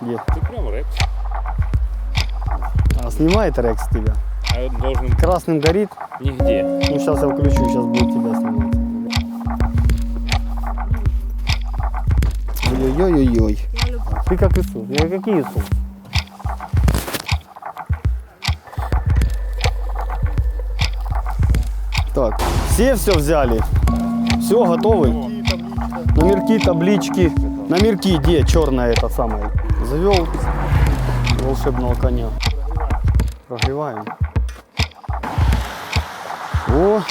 Где? Ты прям рэп. А снимает Рекс тебя? А он должен Красным горит? нигде. Ну сейчас я включу, сейчас будет тебя снимать. Ой-ой-ой-ой. Ты как Иисус. Я как Иисус. Так, все все взяли. Все, готовы? Номерки, таблички. Номерки где? Черная это самая. Завел волшебного коня. Прогреваем. О,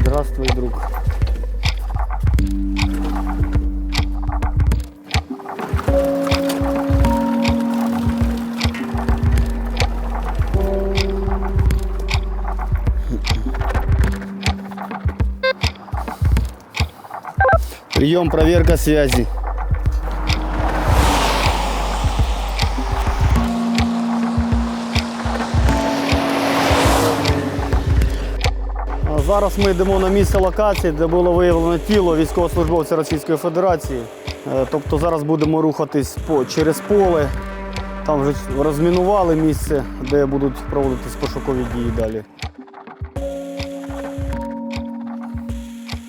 здравствуй, друг. Прием, проверка связи. Зараз ми йдемо на місце локації, де було виявлено тіло військовослужбовця Російської Федерації. Е, Тобто зараз будемо рухатись через поле. Там вже розмінували місце, де будуть проводитись пошукові дії далі.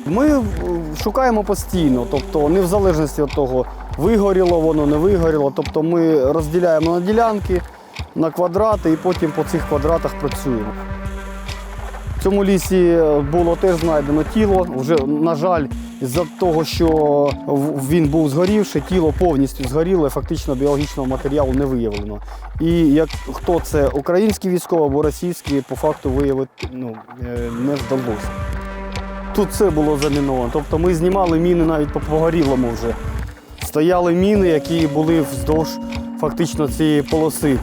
Ми е, шукаємо постійно, тобто не в залежності від того, вигоріло воно, не вигоріло. Тобто ми розділяємо на ділянки, на квадрати і потім по цих квадратах працюємо. Цьому лісі було теж знайдено тіло. Вже, на жаль, з-за того, що він був згорівши, тіло повністю згоріло, фактично біологічного матеріалу не виявлено. І як хто це український військовий або російський, по факту виявити ну, е, не вдалося. Тут все було заміновано. Тобто ми знімали міни навіть по погорілому вже. Стояли міни, які були вздовж фактично цієї полоси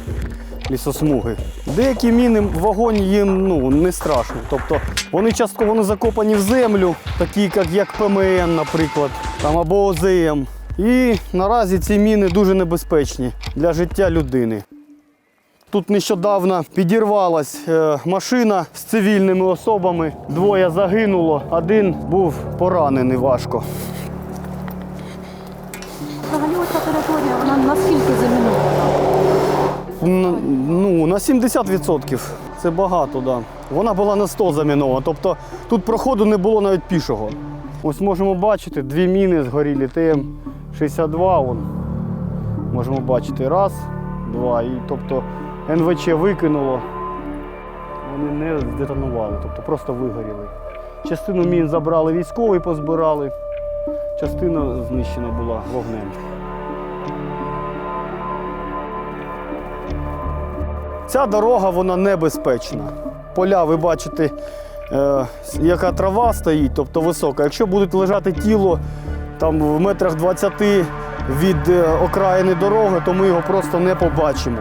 лісосмуги. Деякі міни вогонь їм ну, не страшно. Тобто вони частково не закопані в землю, такі як, як ПМН, наприклад, там, або ОЗМ. І наразі ці міни дуже небезпечні для життя людини. Тут нещодавно підірвалась е, машина з цивільними особами. Двоє загинуло, один був поранений важко. Ну, на 70% це багато. Да. Вона була на 100 замінована. Тобто тут проходу не було навіть пішого. Ось можемо бачити, дві міни згорілі ТМ-62. Вон. Можемо бачити раз, два. І тобто НВЧ викинуло. Вони не здетонували, тобто просто вигоріли. Частину мін забрали військові, позбирали, частина знищена була вогнем. Ця дорога вона небезпечна. Поля, ви бачите, е, яка трава стоїть, тобто висока. Якщо буде лежати тіло там в метрах 20 від е, окраїни дороги, то ми його просто не побачимо.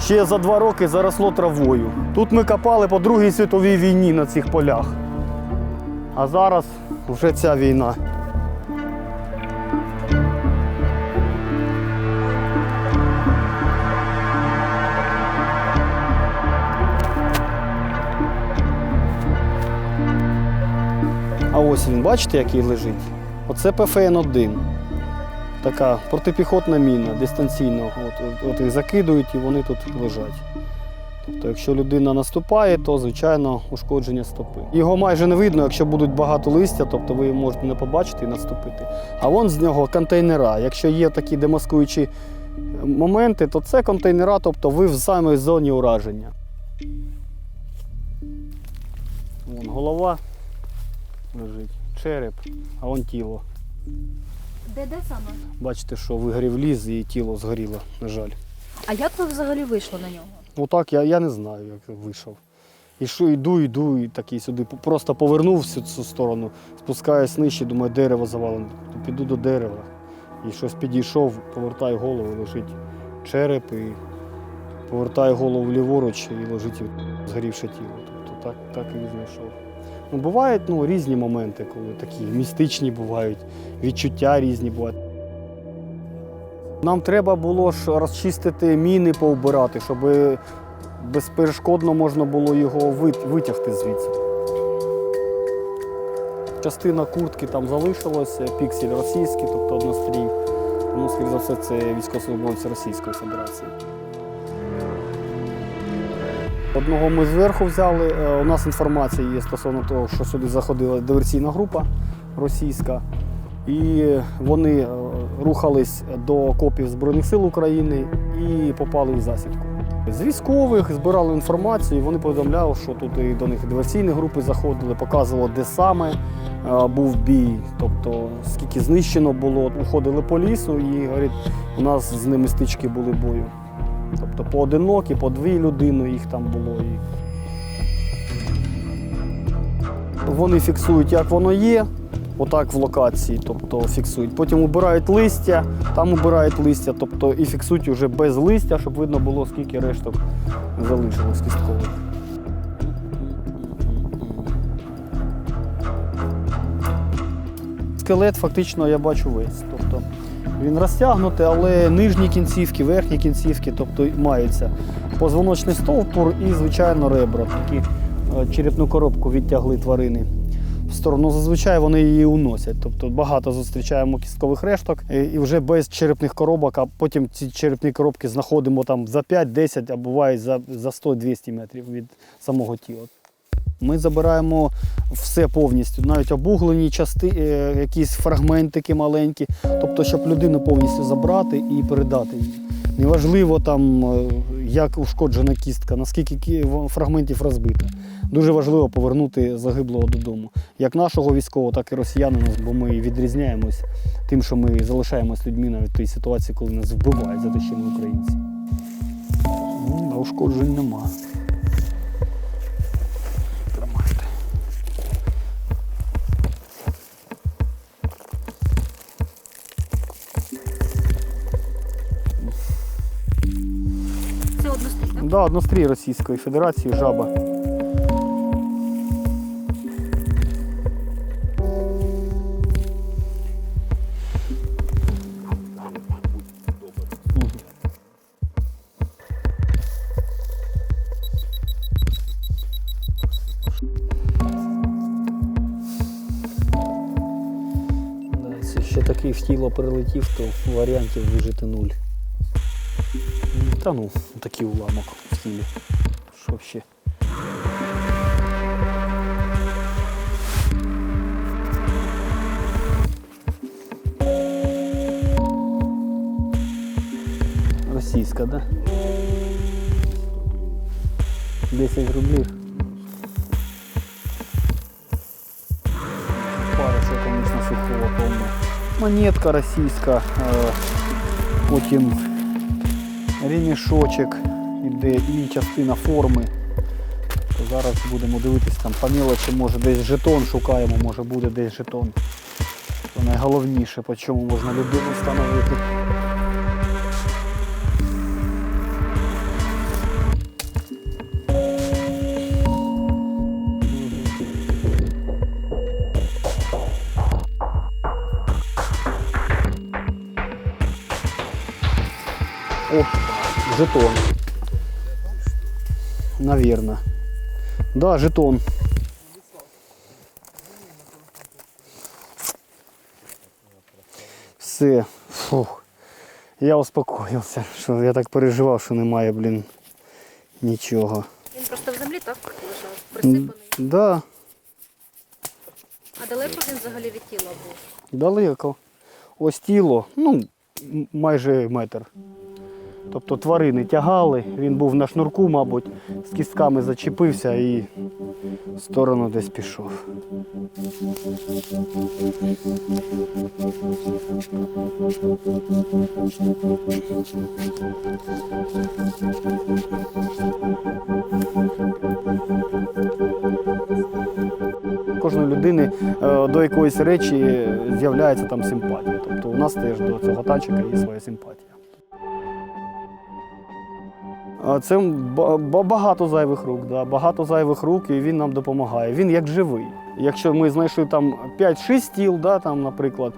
Ще за два роки заросло травою. Тут ми копали по Другій світовій війні на цих полях. А зараз вже ця війна. Він, бачите, який лежить? Оце ПФН-1. Така протипіхотна міна дистанційно. От, от, їх закидують і вони тут лежать. Тобто, якщо людина наступає, то звичайно ушкодження стопи. Його майже не видно, якщо будуть багато листя, тобто ви можете не побачити і наступити. А вон з нього контейнера. Якщо є такі демаскуючі моменти, то це контейнера, тобто ви в самій зоні ураження. Вон голова лежить, череп, а вон тіло. Де де саме? Бачите, що вигорів ліс і тіло згоріло, на жаль. А як ви взагалі вийшли на нього? Отак я, я не знаю, як вийшов. І що йду, йду, і такий сюди. Просто повернувся цю сторону, спускаюсь нижче, думаю, дерево завалене. Піду до дерева. І щось підійшов, повертаю голову, лежить череп, і повертаю голову ліворуч і лежить згорівше тіло. Тобто так, так і знайшов. Ну, бувають ну, різні моменти, коли такі містичні бувають, відчуття різні бувають. Нам треба було ж розчистити міни, повбирати, щоб безперешкодно можна було його витягти звідси. Частина куртки там залишилася, піксель російський, тобто однострій. Тому, скоріше за все, це військовослужбовці Російської Федерації. Одного ми зверху взяли. Е, У нас інформація є стосовно того, що сюди заходила диверсійна група російська. І вони е, рухались до окопів Збройних сил України і попали в засідку. З військових збирали інформацію, вони повідомляли, що тут і до них диверсійні групи заходили, показували, де саме е, був бій, тобто скільки знищено було. Уходили по лісу і говорить, у нас з ними стички були бою. Тобто поодинокі, по дві людини їх там було. Вони фіксують, як воно є, отак в локації, тобто фіксують. Потім убирають листя, там убирають листя, тобто і фіксують вже без листя, щоб видно було, скільки решток залишилось кісткових. Скелет фактично я бачу весь. Тобто він розтягнутий, але нижні кінцівки, верхні кінцівки, тобто маються позвоночний стовпур і, звичайно, ребра. Такі е, черепну коробку відтягли тварини в сторону. Зазвичай вони її уносять. Тобто багато зустрічаємо кісткових решток е, і вже без черепних коробок, а потім ці черепні коробки знаходимо там за 5-10, а буває за 100-200 метрів від самого тіла. Ми забираємо все повністю, навіть обуглені части, е, якісь фрагментики маленькі, тобто, щоб людину повністю забрати і передати їй. Неважливо там, е, як ушкоджена кістка, наскільки фрагментів розбито. Дуже важливо повернути загиблого додому. Як нашого військового, так і росіянина, бо ми відрізняємось тим, що ми залишаємось людьми навіть в тій ситуації, коли нас вбивають за те, що ми українці. Ну, а ушкоджень нема. Да, однострій Російської Федерації, жаба. Ще такий в тіло прилетів, то варіантів вижити нуль. М, Та ну, такий уламок в тілі. Що ще? Російська, да? 10 рублів. Пара, що, конечно, сухого повно. Монетка російська, е, потім ремішочок іде і частина форми. То зараз будемо дивитися там по мелочі, може десь жетон шукаємо, може буде десь жетон. То найголовніше, по чому можна людину встановити. Жетон. Наверно. Да, жетон. Все. Фух. Я успокоївся, що я так переживав, що немає, блін, нічого. Він просто в землі так лежав, присипаний. Да, А далеко він взагалі від тіла був? далеко. Ось тіло, ну, майже метр. Тобто тварини тягали, він був на шнурку, мабуть, з кістками зачепився і в сторону десь пішов. Кожної людини е, до якоїсь речі з'являється там симпатія. Тобто у нас теж до цього танчика є своя симпатія. Це ба- ба- багато зайвих рук, да, багато зайвих рук, і він нам допомагає. Він як живий. Якщо ми знайшли там 5-6 тіл, да, там, наприклад,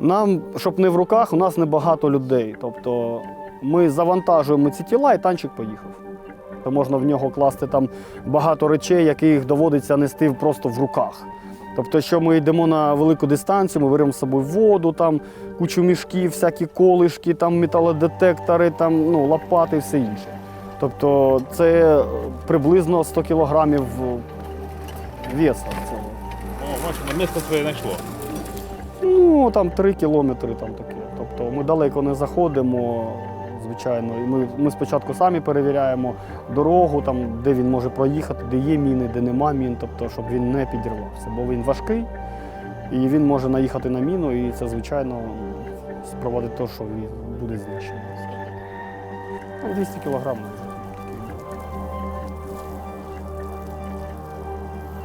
нам, щоб не в руках, у нас небагато людей. Тобто ми завантажуємо ці тіла і танчик поїхав. То можна в нього класти там багато речей, яких доводиться нести просто в руках. Тобто, якщо ми йдемо на велику дистанцію, ми беремо з собою воду, там кучу мішків, всякі колишки, там металодетектори, там ну, лопати і все інше. Тобто це приблизно 100 кілограмів веса цього. О, бачите, місто своє знайшло. Ну, там 3 кілометри там таке. Тобто ми далеко не заходимо, звичайно. І ми, ми спочатку самі перевіряємо дорогу, там, де він може проїхати, де є міни, де нема мін, тобто, щоб він не підірвався. Бо він важкий і він може наїхати на міну, і це, звичайно, спровадить те, що він буде знищений. Ну, 200 кілограмів.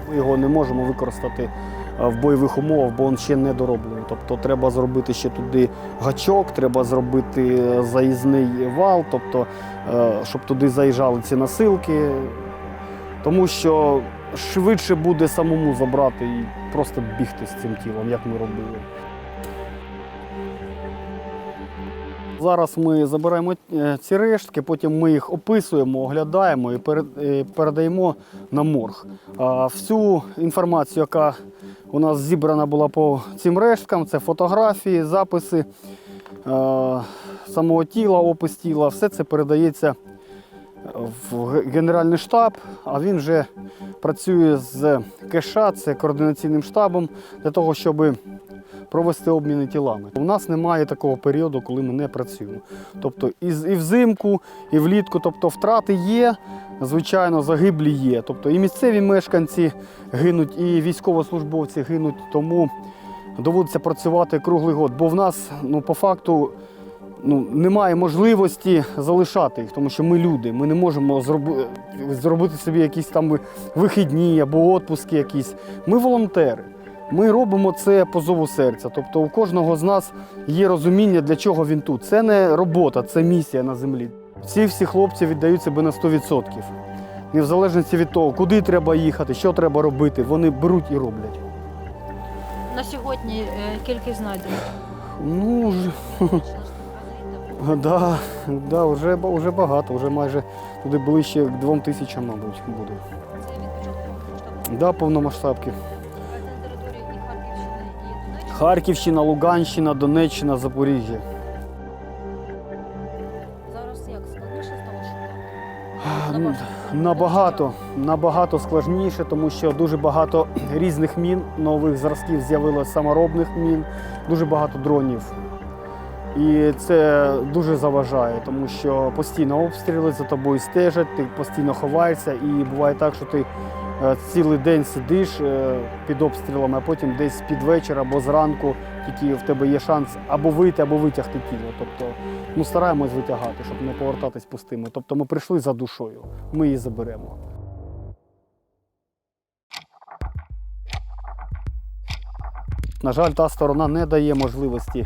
Ми його не можемо використати в бойових умовах, бо він ще не дороблений. Тобто треба зробити ще туди гачок, треба зробити е, заїзний вал, тобто, е, щоб туди заїжджали ці насилки. Тому що швидше буде самому забрати і просто бігти з цим тілом, як ми робили. Зараз ми забираємо е, ці рештки, потім ми їх описуємо, оглядаємо і передаємо на морг. Всю інформацію, яка у нас зібрана була по цим решткам, це фотографії, записи е, самого тіла, опис тіла, все це передається в Генеральний штаб, а він вже працює з КШ, це координаційним штабом, для того, щоб провести обміни тілами. У нас немає такого періоду, коли ми не працюємо. Тобто і, взимку, і влітку, тобто втрати є, звичайно, загиблі є. Тобто і місцеві мешканці гинуть, і військовослужбовці гинуть, тому доводиться працювати круглий год. Бо в нас, ну, по факту, ну, немає можливості залишати їх, тому що ми люди. Ми не можемо зробити собі якісь там вихідні або відпуски якісь. Ми волонтери. Ми робимо це по зову серця. Тобто у кожного з нас є розуміння, для чого він тут. Це не робота, це місія на землі. Всі всі хлопці віддають себе на 100%. І в залежності від того, куди треба їхати, що треба робити, вони беруть і роблять. На сьогодні е, кількість знайдено. Ну, ж- да, да, вже, вже багато, вже майже туди ближче к двом тисячам, мабуть, буде. Це від початку штабу. Да, повномасштабки. Харківщина, Луганщина, Донеччина, Запоріжжя. Зараз як складніше стало шукати? Набагато, набагато складніше, тому що дуже багато різних мін, нових зразків з'явилося саморобних мін, дуже багато дронів. І це дуже заважає, тому що постійно обстріли за тобою стежать, ти постійно ховаєшся, і буває так, що ти цілий день сидиш е, під обстрілами, а потім десь під вечір або зранку тільки в тебе є шанс або вийти, або витягти тіло. Тобто ну, стараємось витягати, щоб не повертатись пустими. Тобто ми прийшли за душою, ми її заберемо. На жаль, та сторона не дає можливості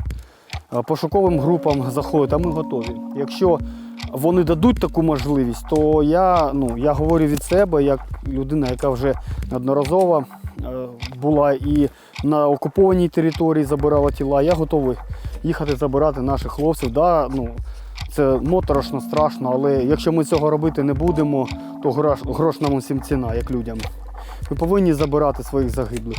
е, пошуковим групам заходити, а ми готові. Якщо вони дадуть таку можливість, то я, ну, я говорю від себе, як людина, яка вже неодноразово е, була і на окупованій території забирала тіла, я готовий їхати забирати наших хлопців. Да, ну, це моторошно, страшно, але якщо ми цього робити не будемо, то грош, грош нам усім ціна, як людям. Ми повинні забирати своїх загиблих.